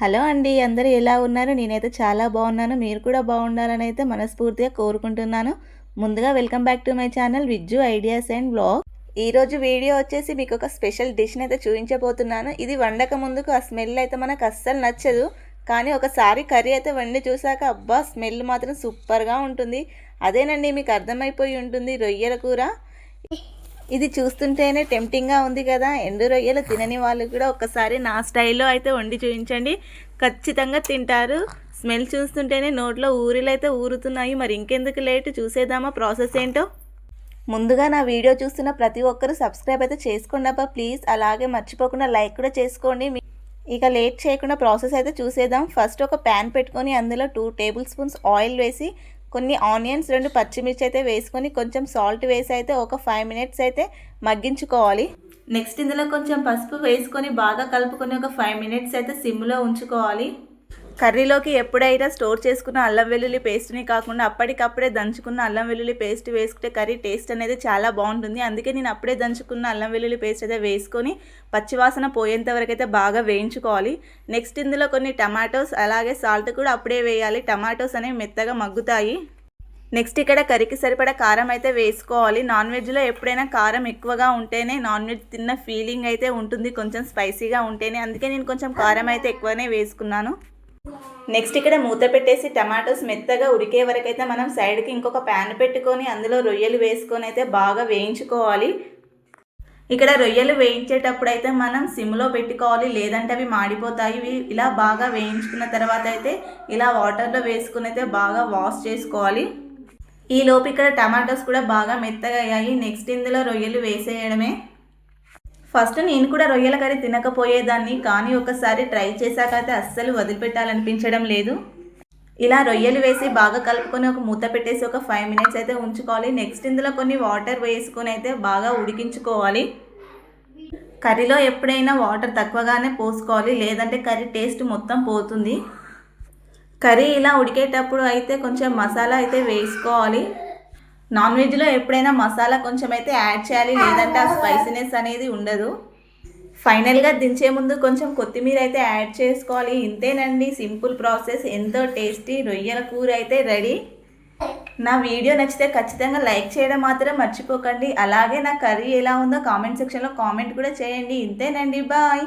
Hello అండి అందరూ ఎలా ఉన్నారు? నేనైతే చాలా బాగున్నాను. మీరు కూడా బాగుండాలని అయితే మనస్ఫూర్తిగా కోరుకుంటున్నాను. ముందుగా welcome back to my channel Vijju ideas and blog. ఈరోజు వీడియో వచ్చేసి మీకు ఒక స్పెషల్ డిష్ని అయితే చూపించబోతున్నాను. ఇది వండక ముందుకు ఆ స్మెల్ అయితే మనకు అస్సలు నచ్చదు. కానీ ఒకసారి కర్రీ అయితే వండి చూసాక అబ్బా స్మెల్ మాత్రం సూపర్గా ఉంటుంది. అదేనండి మీకు అర్థమైపోయి ఉంటుంది రొయ్యల కూర. ఇది చూస్తుంటేనే టెంప్టింగ్గా ఉంది కదా. ఎండు రొయ్యలు తినని వాళ్ళు కూడా ఒక్కసారి నా స్టైల్లో అయితే వండి చూపించండి. ఖచ్చితంగా తింటారు. స్మెల్ చూస్తుంటేనే నోట్లో ఊరిలో అయితే ఊరుతున్నాయి. మరి ఇంకెందుకు లేట్? చూసేద్దామా? ప్రాసెస్ ఏంటో? ముందుగా నా వీడియో చూస్తున్న ప్రతి ఒక్కరూ సబ్స్క్రైబ్ అయితే చేసుకోండి అబ్బా ప్లీజ్. అలాగే మర్చిపోకుండా లైక్ కూడా చేసుకోండి. ఇక లేట్ చేయకుండా ప్రాసెస్ అయితే చూసేద్దాం. ఫస్ట్ ఒక ప్యాన్ పెట్టుకొని అందులో టూ టేబుల్ స్పూన్స్ ఆయిల్ వేసి కొన్ని ఆనియన్స్ రెండు పచ్చిమిర్చి అయితే వేసుకొని కొంచెం సాల్ట్ వేసి అయితే ఒక ఫైవ్ మినిట్స్ అయితే మగ్గించుకోవాలి. నెక్స్ట్ ఇందులో కొంచెం పసుపు వేసుకొని బాగా కలుపుకొని ఒక ఫైవ్ మినిట్స్ అయితే సిమ్లో ఉంచుకోవాలి. కర్రీలోకి ఎప్పుడైనా స్టోర్ చేసుకున్న అల్లం వెల్లుల్లి పేస్ట్ని కాకుండా అప్పటికప్పుడే దంచుకున్న అల్లం వెల్లుల్లి పేస్ట్ వేసుకుంటే కర్రీ టేస్ట్ అనేది చాలా బాగుంటుంది. అందుకే నేను అప్పుడే దంచుకున్న అల్లం వెల్లుల్లి పేస్ట్ అయితే వేసుకొని పచ్చివాసన పోయేంత వరకు అయితే బాగా వేయించుకోవాలి. నెక్స్ట్ ఇందులో కొన్ని టమాటోస్ అలాగే సాల్ట్ కూడా అప్పుడే వేయాలి. టమాటోస్ అనేవి మెత్తగా మగ్గుతాయి. నెక్స్ట్ ఇక్కడ కర్రీకి సరిపడా కారం అయితే వేసుకోవాలి. నాన్ వెజ్లో ఎప్పుడైనా కారం ఎక్కువగా ఉంటేనే నాన్ వెజ్ తిన్న ఫీలింగ్ అయితే ఉంటుంది. కొంచెం స్పైసీగా ఉంటేనే. అందుకే నేను కొంచెం కారం అయితే ఎక్కువనే వేసుకున్నాను. నెక్స్ట్ ఇక్కడ మూత పెట్టేసి టమాటోస్ మెత్తగా ఉడికే వరకు అయితే మనం సైడ్కి ఇంకొక ప్యాన్ పెట్టుకొని అందులో రొయ్యలు వేసుకొని అయితే బాగా వేయించుకోవాలి. ఇక్కడ రొయ్యలు వేయించేటప్పుడు అయితే మనం సిమ్లో పెట్టుకోవాలి లేదంటే అవి మాడిపోతాయి. ఇలా బాగా వేయించుకున్న తర్వాత అయితే ఇలా వాటర్లో వేసుకుని అయితే బాగా వాష్ చేసుకోవాలి. ఈ లోపు ఇక్కడ టమాటోస్ కూడా బాగా మెత్తగా అయ్యాయి. నెక్స్ట్ ఇందులో రొయ్యలు వేసేయడమే. ఫస్ట్ నేను కూడా రొయ్యల కర్రీ తినకపోయేదాన్ని కానీ ఒకసారి ట్రై చేశాక అయితే అస్సలు వదిలిపెట్టాలనిపించడం లేదు. ఇలా రొయ్యలు వేసి బాగా కలుపుకొని ఒక మూత పెట్టేసి ఒక ఫైవ్ మినిట్స్ అయితే ఉంచుకోవాలి. నెక్స్ట్ ఇందులో కొన్ని వాటర్ వేసుకొని అయితే బాగా ఉడికించుకోవాలి. కర్రీలో ఎప్పుడైనా వాటర్ తక్కువగానే పోసుకోవాలి లేదంటే కర్రీ టేస్ట్ మొత్తం పోతుంది. కర్రీ ఇలా ఉడికేటప్పుడు అయితే కొంచెం మసాలా అయితే వేసుకోవాలి. నాన్ వెజ్లో ఎప్పుడైనా మసాలా కొంచెం అయితే యాడ్ చేయాలి లేదంటే ఆ స్పైసీనెస్ అనేది ఉండదు. ఫైనల్గా దించే ముందు కొంచెం కొత్తిమీర అయితే యాడ్ చేసుకోవాలి. ఇంతేనండి సింపుల్ ప్రాసెస్. ఎంతో టేస్టీ రొయ్యల కూర అయితే రెడీ. నా వీడియో నచ్చితే ఖచ్చితంగా లైక్ చేయడం మాత్రం మర్చిపోకండి. అలాగే నా కర్రీ ఎలా ఉందో కామెంట్ సెక్షన్లో కామెంట్ కూడా చేయండి. ఇంతేనండి బాయ్.